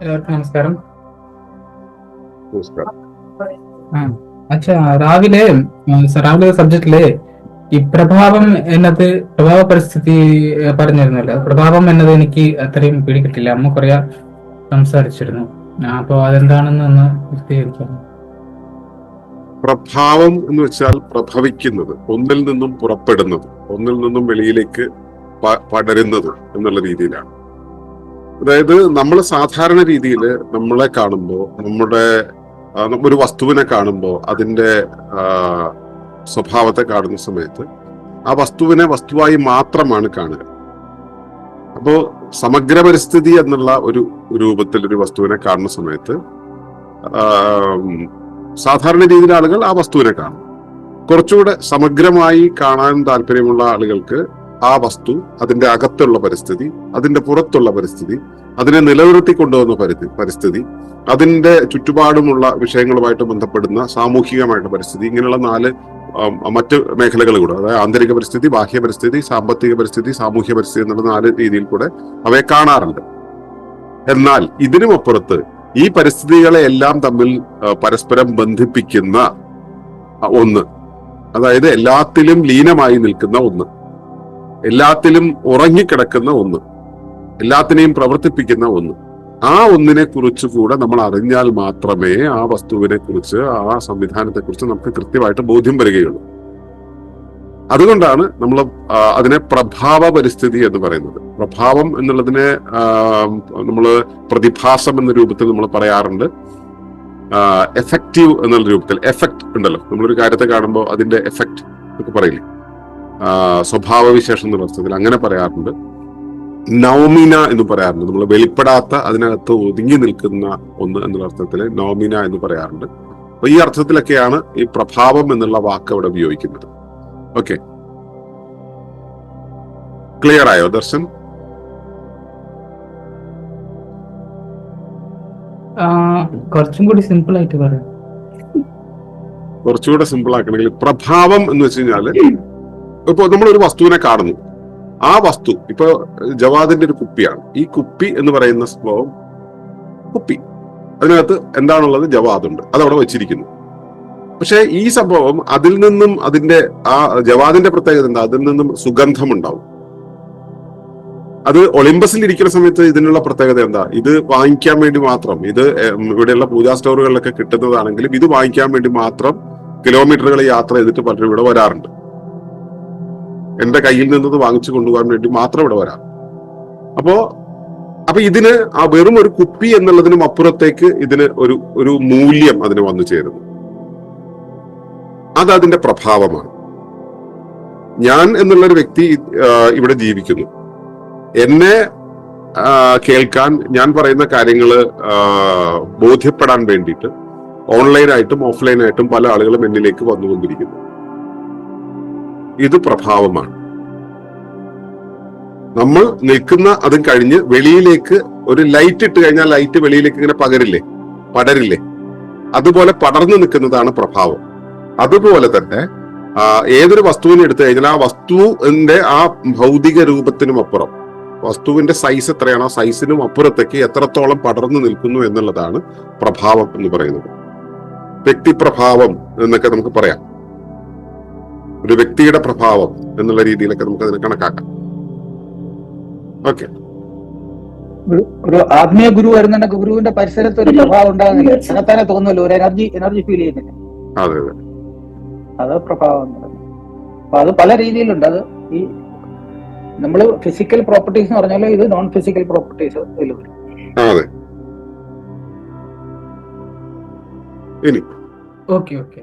എല്ലാവർക്കും നമസ്കാരം. അച്ഛാ രാവിലെ രാവിലെ സബ്ജക്റ്റിൽ ഈ പ്രഭാവം എന്നത് പ്രഭാവ പരിസ്ഥിതി പറഞ്ഞിരുന്നല്ലോ. പ്രഭാവം എന്നത് എനിക്ക് അത്രയും പിടികിട്ടില്ല. അമ്മ കൊറിയ സംസാരിച്ചിരുന്നു. അപ്പൊ അതെന്താണെന്ന് ഒന്ന് വിശദീകരിക്കാം പ്രഭാവം എന്ന് വെച്ചാൽ പ്രഭവിക്കുന്നത് ഒന്നിൽ നിന്നും പുറപ്പെടുന്നത് ഒന്നിൽ നിന്നും വെളിയിലേക്ക് പടരുന്നത് എന്നുള്ള രീതിയിലാണ്. അതായത് നമ്മൾ സാധാരണ രീതിയിൽ നമ്മളെ കാണുമ്പോൾ നമ്മുടെ ഒരു വസ്തുവിനെ കാണുമ്പോൾ അതിന്റെ സ്വഭാവത്തെ കാണുന്ന സമയത്ത് ആ വസ്തുവിനെ വസ്തുവായി മാത്രമാണ് കാണുക. അപ്പോൾ സമഗ്ര പരിസ്ഥിതി എന്നുള്ള ഒരു രൂപത്തിൽ ഒരു വസ്തുവിനെ കാണുന്ന സമയത്ത് സാധാരണ രീതിയിൽ ആളുകൾ ആ വസ്തുവിനെ കാണും. കുറച്ചുകൂടെ സമഗ്രമായി കാണാൻ താല്പര്യമുള്ള ആളുകൾക്ക് ആ വസ്തു അതിന്റെ അകത്തുള്ള പരിസ്ഥിതി അതിന്റെ പുറത്തുള്ള പരിസ്ഥിതി അതിനെ നിലനിർത്തി കൊണ്ടുവന്ന പരിധി പരിസ്ഥിതി അതിന്റെ ചുറ്റുപാടുമുള്ള വിഷയങ്ങളുമായിട്ട് ബന്ധപ്പെടുന്ന സാമൂഹികമായിട്ടുള്ള പരിസ്ഥിതി ഇങ്ങനെയുള്ള നാല് മറ്റ് മേഖലകൾ കൂടെ അതായത് ആന്തരിക പരിസ്ഥിതി ബാഹ്യ പരിസ്ഥിതി സാമ്പത്തിക പരിസ്ഥിതി സാമൂഹ്യ പരിസ്ഥിതി എന്നുള്ള നാല് രീതിയിൽ കൂടെ അവയെ കാണാറുണ്ട്. എന്നാൽ ഇതിനുമപ്പുറത്ത് ഈ പരിസ്ഥിതികളെ എല്ലാം തമ്മിൽ പരസ്പരം ബന്ധിപ്പിക്കുന്ന ഒന്ന് അതായത് എല്ലാത്തിലും ലീനമായി നിൽക്കുന്ന ഒന്ന്. എല്ലാത്തിലും ഉറങ്ങിക്കിടക്കുന്ന ഒന്ന്. എല്ലാത്തിനെയും പ്രവർത്തിപ്പിക്കുന്ന ഒന്ന്. ആ ഒന്നിനെ കുറിച്ച് കൂടെ നമ്മൾ അറിഞ്ഞാൽ മാത്രമേ ആ വസ്തുവിനെ കുറിച്ച് ആ സംവിധാനത്തെ കുറിച്ച് നമുക്ക് കൃത്യമായിട്ട് ബോധ്യം വരികയുള്ളൂ. അതുകൊണ്ടാണ് നമ്മൾ അതിനെ പ്രഭാവ പരിസ്ഥിതി എന്ന് പറയുന്നത്. പ്രഭാവം എന്നുള്ളതിനെ നമ്മൾ പ്രതിഭാസം എന്ന രൂപത്തിൽ നമ്മൾ പറയാറുണ്ട്. എഫക്റ്റീവ് എന്നുള്ള രൂപത്തിൽ എഫക്റ്റ് ഉണ്ടല്ലോ. നമ്മളൊരു കാര്യത്തെ കാണുമ്പോൾ അതിന്റെ എഫക്റ്റ് എന്നൊക്കെ പറയില്ലേ? സ്വഭാവവിശേഷം എന്ന പുസ്തകത്തിൽ അങ്ങനെ പറയാറുണ്ട്. നൗമിന എന്ന് പറയാറുണ്ട്. നമ്മൾ വെളിപ്പെടാത്ത അതിനകത്ത് ഒതുങ്ങി നിൽക്കുന്ന ഒന്ന് എന്നുള്ള അർത്ഥത്തിൽ നൗമിന എന്ന് പറയാറുണ്ട്. അപ്പൊ ഈ അർത്ഥത്തിലൊക്കെയാണ് ഈ പ്രഭാവം എന്നുള്ള വാക്ക് അവിടെ ഉപയോഗിക്കുന്നത്. ഓക്കെ. ക്ലിയർ ആയോ ദർശൻ? കുറച്ചും കൂടി സിമ്പിൾ ആയിട്ട് പറയാം. കുറച്ചുകൂടെ സിമ്പിൾ ആക്കണമെങ്കിൽ പ്രഭാവം എന്ന് വെച്ച് കഴിഞ്ഞാൽ ഇപ്പൊ നമ്മൾ ഒരു വസ്തുവിനെ കാണുന്നു. ആ വസ്തു ഇപ്പൊ ജവാദിന്റെ ഒരു കുപ്പിയാണ്. ഈ കുപ്പി എന്ന് പറയുന്ന സംഭവം കുപ്പി. അതിനകത്ത് എന്താണുള്ളത്? ജവാദുണ്ട്. അതവിടെ വെച്ചിരിക്കുന്നു. പക്ഷേ ഈ സംഭവം അതിൽ നിന്നും അതിന്റെ ആ ജവാദിന്റെ പ്രത്യേകത എന്താ? അതിൽ നിന്നും സുഗന്ധം ഉണ്ടാവും അത് ഒളിമ്പസിൽ ഇരിക്കുന്ന സമയത്ത് ഇതിനുള്ള പ്രത്യേകത എന്താ? ഇത് വാങ്ങിക്കാൻ വേണ്ടി മാത്രം ഇത് ഇവിടെയുള്ള പൂജാ സ്റ്റോറുകളിലൊക്കെ കിട്ടുന്നതാണെങ്കിലും ഇത് വാങ്ങിക്കാൻ വേണ്ടി മാത്രം കിലോമീറ്ററുകൾ യാത്ര ചെയ്തിട്ട് പലരും ഇവിടെ വരാറുണ്ട്. എന്റെ കയ്യിൽ നിന്നത് വാങ്ങിച്ചു കൊണ്ടുപോകാൻ വേണ്ടി മാത്രം ഇവിടെ വരാം. അപ്പോ അപ്പൊ ഇതിന് ആ വെറും ഒരു കുപ്പി എന്നുള്ളതിനും അപ്പുറത്തേക്ക് ഇതിന് ഒരു ഒരു മൂല്യം അതിന് വന്നു ചേരുന്നു. അത് അതിന്റെ പ്രഭാവമാണ്. ഞാൻ എന്നുള്ള ഒരു വ്യക്തി ഇവിടെ ജീവിക്കുന്നു. എന്നെ കേൾക്കാൻ ഞാൻ പറയുന്ന കാര്യങ്ങൾ ബോധ്യപ്പെടാൻ വേണ്ടിയിട്ട് ഓൺലൈനായിട്ടും ഓഫ്ലൈനായിട്ടും പല ആളുകളും എന്നിലേക്ക് വന്നുകൊണ്ടിരിക്കുന്നു. ഇത് പ്രഭാവമാണ്. നമ്മൾ നിൽക്കുന്ന അതും കഴിഞ്ഞ് വെളിയിലേക്ക് ഒരു ലൈറ്റ് ഇട്ട് കഴിഞ്ഞാൽ ലൈറ്റ് വെളിയിലേക്ക് ഇങ്ങനെ പകരില്ലേ? പടരില്ലേ? അതുപോലെ പടർന്നു നിൽക്കുന്നതാണ് പ്രഭാവം. അതുപോലെ തന്നെ ഏതൊരു വസ്തുവിനെ എടുത്തു കഴിഞ്ഞാൽ ആ വസ്തുവിന്റെ ആ ഭൗതിക രൂപത്തിനും അപ്പുറം വസ്തുവിന്റെ സൈസ് എത്രയാണോ സൈസിനും അപ്പുറത്തേക്ക് എത്രത്തോളം പടർന്നു നിൽക്കുന്നു എന്നുള്ളതാണ് പ്രഭാവം എന്ന് പറയുന്നത്. വ്യക്തിപ്രഭാവം എന്നൊക്കെ നമുക്ക് പറയാം. ഒരു വ്യക്തിയുടെ പ്രഭാവം എന്നുള്ള രീതിയിലൊക്കെ നമുക്ക് അതിനെ കണക്കാക്കാം. ഓക്കെ. ഒരു ആത്മീയ ഗുരു വരുന്നുണ്ടെങ്കിൽ ഗുരുവിന്റെ പരിസരത്ത് ഒരു പ്രഭാവം ഉണ്ടാകുന്നില്ല. തന്നെത്താനെ തോന്നുമല്ലോ ഒരു എനർജി എനർജി ഫീൽ ചെയ്യുന്നില്ല. അതെ അതെ. അത് പ്രഭാവം അപ്പൊ അത് പല രീതിയിലുണ്ട്. അത് ഈ നമ്മൾ ഫിസിക്കൽ പ്രോപ്പർട്ടീസ് എന്ന് പറഞ്ഞാൽ ഇത് നോൺ ഫിസിക്കൽ പ്രോപ്പർട്ടീസ് ഇതിൽ വരും. അതെ. ഇനി. Okay okay